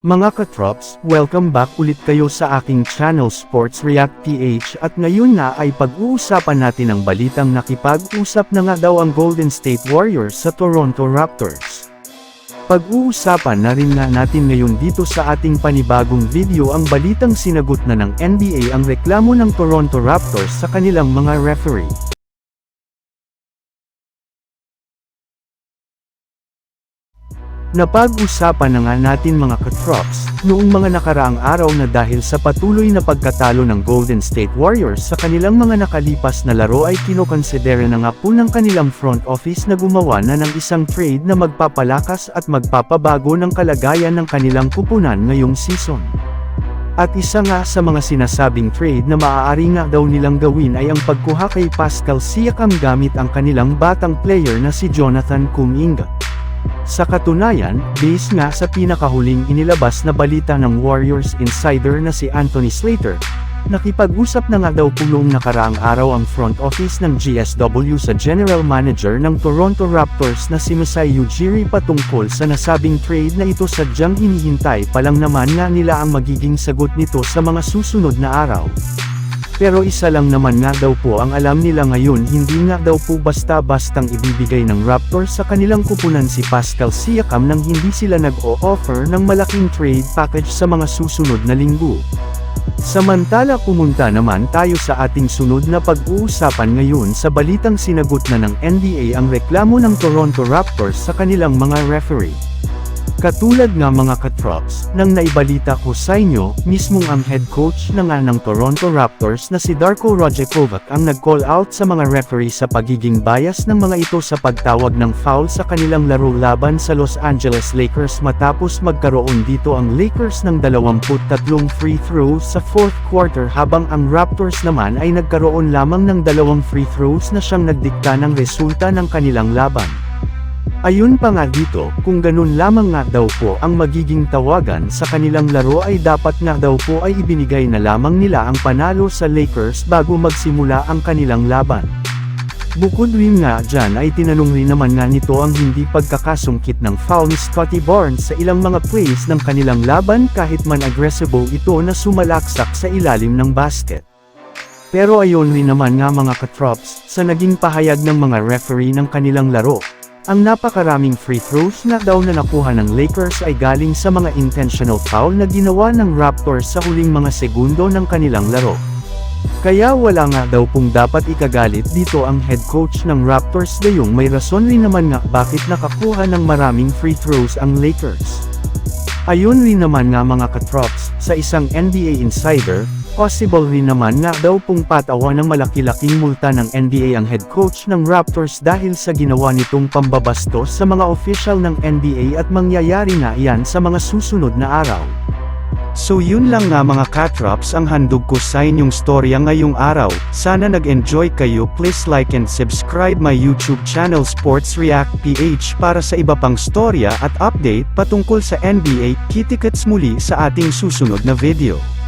Mga katrops, welcome back ulit kayo sa aking channel Sports React PH at ngayon nga ay pag-uusapan natin ang balitang nakipag-usap na nga daw ang Golden State Warriors sa Toronto Raptors. Pag-uusapan na rin nga natin ngayon dito sa ating panibagong video ang balitang sinagot na ng NBA ang reklamo ng Toronto Raptors sa kanilang mga referee. Napag-usapan na nga natin mga katrops, noong mga nakaraang araw na dahil sa patuloy na pagkatalo ng Golden State Warriors sa kanilang mga nakalipas na laro ay kinokonsidera na nga po ng kanilang front office na gumawa na ng isang trade na magpapalakas at magpapabago ng kalagayan ng kanilang kupunan ngayong season. At isa nga sa mga sinasabing trade na maaari nga daw nilang gawin ay ang pagkuha kay Pascal Siakam gamit ang kanilang batang player na si Jonathan Kuminga. Sa katunayan, base nga sa pinakahuling inilabas na balita ng Warriors insider na si Anthony Slater, nakipag-usap na nga daw noong nakaraang araw ang front office ng GSW sa general manager ng Toronto Raptors na si Masai Ujiri patungkol sa nasabing trade na ito sadyang hinihintay pa lang naman nga nila ang magiging sagot nito sa mga susunod na araw. Pero isa lang naman nga daw po ang alam nila ngayon hindi nga daw po basta-bastang ibibigay ng Raptors sa kanilang kupunan si Pascal Siakam nang hindi sila nag-o-offer ng malaking trade package sa mga susunod na linggo. Samantala pumunta naman tayo sa ating sunod na pag-uusapan ngayon sa balitang sinagot na ng NBA ang reklamo ng Toronto Raptors sa kanilang mga referee. Katulad nga mga katrops, nang naibalita ko sa inyo, mismong ang head coach na nga ng Toronto Raptors na si Darko Rajakovic ang nag-call out sa mga referee sa pagiging bias ng mga ito sa pagtawag ng foul sa kanilang laro laban sa Los Angeles Lakers matapos magkaroon dito ang Lakers ng 23 free throws sa fourth quarter habang ang Raptors naman ay nagkaroon lamang ng dalawang free throws na siyang nagdikta ng resulta ng kanilang laban. Ayun pa nga dito, kung ganun lamang nga daw po ang magiging tawagan sa kanilang laro ay dapat nga daw po ay ibinigay na lamang nila ang panalo sa Lakers bago magsimula ang kanilang laban. Bukod rin nga dyan ay tinanong rin naman nga nito ang hindi pagkakasungkit ng foul ni Scotty Barnes sa ilang mga plays ng kanilang laban kahit man aggressive ito na sumalaksak sa ilalim ng basket. Pero ayon rin naman nga mga katrops, sa naging pahayag ng mga referee ng kanilang laro, ang napakaraming free throws na daw na nakuha ng Lakers ay galing sa mga intentional foul na ginawa ng Raptors sa huling mga segundo ng kanilang laro. Kaya wala nga daw pong dapat ikagalit dito ang head coach ng Raptors gayong may rason rin naman nga bakit nakakuha ng maraming free throws ang Lakers. Ayun rin naman nga mga katrops, sa isang NBA insider, Possible rin naman nga daw pong patawa ng malaki-laking multa ng NBA ang head coach ng Raptors dahil sa ginawa nitong pambabastos sa mga official ng NBA at mangyayari na iyan sa mga susunod na araw. So yun lang nga mga katrops ang handog ko sa inyong storya ngayong araw, sana nag-enjoy kayo please like and subscribe my YouTube channel Sports React PH para sa iba pang storya at update patungkol sa NBA, kitikets muli sa ating susunod na video.